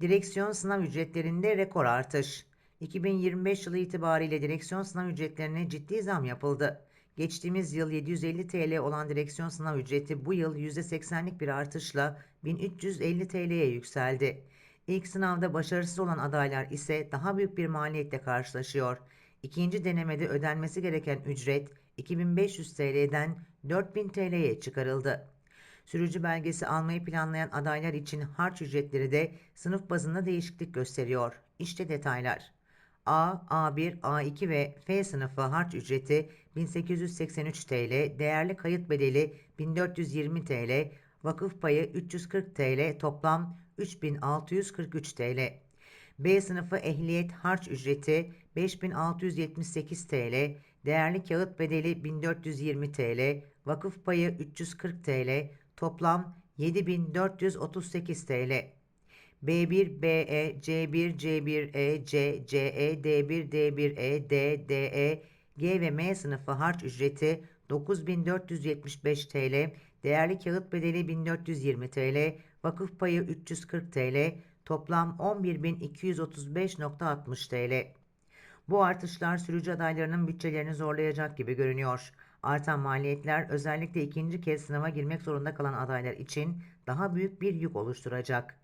Direksiyon sınav ücretlerinde rekor artış. 2025 yılı itibariyle direksiyon sınav ücretlerine ciddi zam yapıldı. Geçtiğimiz yıl 750 TL olan direksiyon sınav ücreti bu yıl %80'lik bir artışla 1350 TL'ye yükseldi. İlk sınavda başarısız olan adaylar ise daha büyük bir maliyetle karşılaşıyor. İkinci denemede ödenmesi gereken ücret 2500 TL'den 4000 TL'ye çıkarıldı. Sürücü belgesi almayı planlayan adaylar için harç ücretleri de sınıf bazında değişiklik gösteriyor. İşte detaylar. A, A1, A2 ve F sınıfı harç ücreti 1883 TL, değerli kayıt bedeli 1420 TL, vakıf payı 340 TL, toplam 3643 TL. B sınıfı ehliyet harç ücreti 5678 TL, değerli kağıt bedeli 1420 TL, vakıf payı 340 TL, toplam 7438 TL. B1, BE, C1, C1E, C, CE, D1, D1E, D, DE, G ve M sınıfı harç ücreti 9475 TL, değerli kağıt bedeli 1420 TL, vakıf payı 340 TL, toplam 11.235.60 TL. Bu artışlar sürücü adaylarının bütçelerini zorlayacak gibi görünüyor. Artan maliyetler özellikle ikinci kez sınava girmek zorunda kalan adaylar için daha büyük bir yük oluşturacak.